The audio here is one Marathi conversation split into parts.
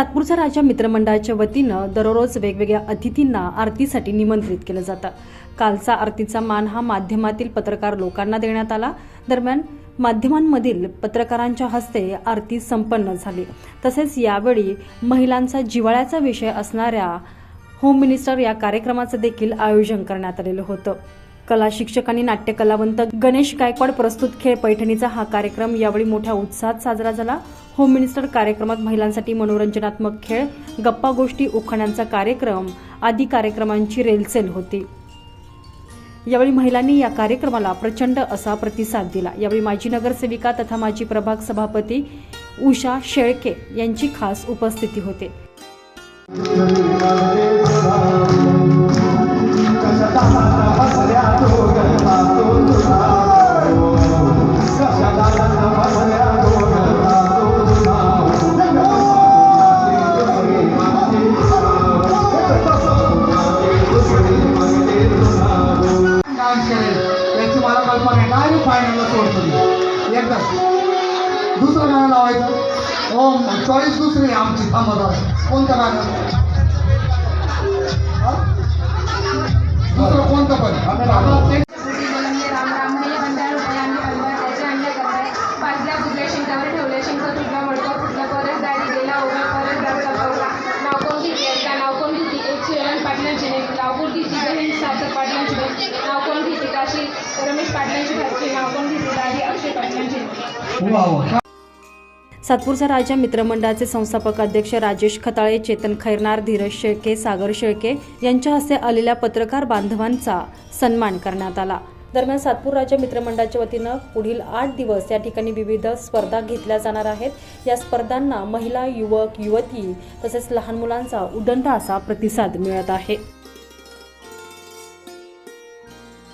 सातपूरचा राजा मित्रमंडळाच्या वतीनं दररोज वेगवेगळ्या अतिथींना आरतीसाठी निमंत्रित केलं जातं. कालचा आरतीचा मान हा माध्यमातील पत्रकार लोकांना देण्यात आला. दरम्यान माध्यमांमधील पत्रकारांच्या हस्ते आरती संपन्न झाली. तसेच यावेळी महिलांचा जिव्हाळ्याचा विषय असणाऱ्या होम मिनिस्टर या कार्यक्रमाचं देखील आयोजन करण्यात आलेलं होतं. कला शिक्षक आणि नाट्य कलावंत गणेश गायकवाड प्रस्तुत खेळ पैठणीचा हा कार्यक्रम यावेळी मोठ्या उत्साहात साजरा झाला. होम मिनिस्टर कार्यक्रमात महिलांसाठी मनोरंजनात्मक खेळ गप्पा गोष्टी उखाण्यांचा कार्यक्रम आदी कार्यक्रमांची रेलसेल होती. यावेळी महिलांनी या कार्यक्रमाला प्रचंड असा प्रतिसाद दिला. यावेळी माजी नगरसेविका तथा माजी प्रभाग सभापती उषा शेळके यांची खास उपस्थिती होते. मला कल्पना डायरेक्ट फायनलला सोडतो मी. एकदाच दुसरं गाणं लावायचं. हो चॉईस दुसरी आहे आमची. थांबा कोणतं गाणं? सातपूरचा राजा मित्रमंडळाचे संस्थापक अध्यक्ष राजेश खताळे चेतन खैरनार धीरज शेळके सागर शेळके यांच्या हस्ते आलेल्या पत्रकार बांधवांचा सन्मान करण्यात आला. दरम्यान सातपूर राजा मित्रमंडळाच्या वतीनं पुढील आठ दिवस या ठिकाणी विविध स्पर्धा घेतल्या जाणार आहेत. या स्पर्धांना महिला युवक युवती तसेच लहान मुलांचा उदंड असा प्रतिसाद मिळत आहे.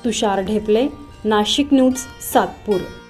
तुषार ढेपले नाशिक न्यूज सातपूर.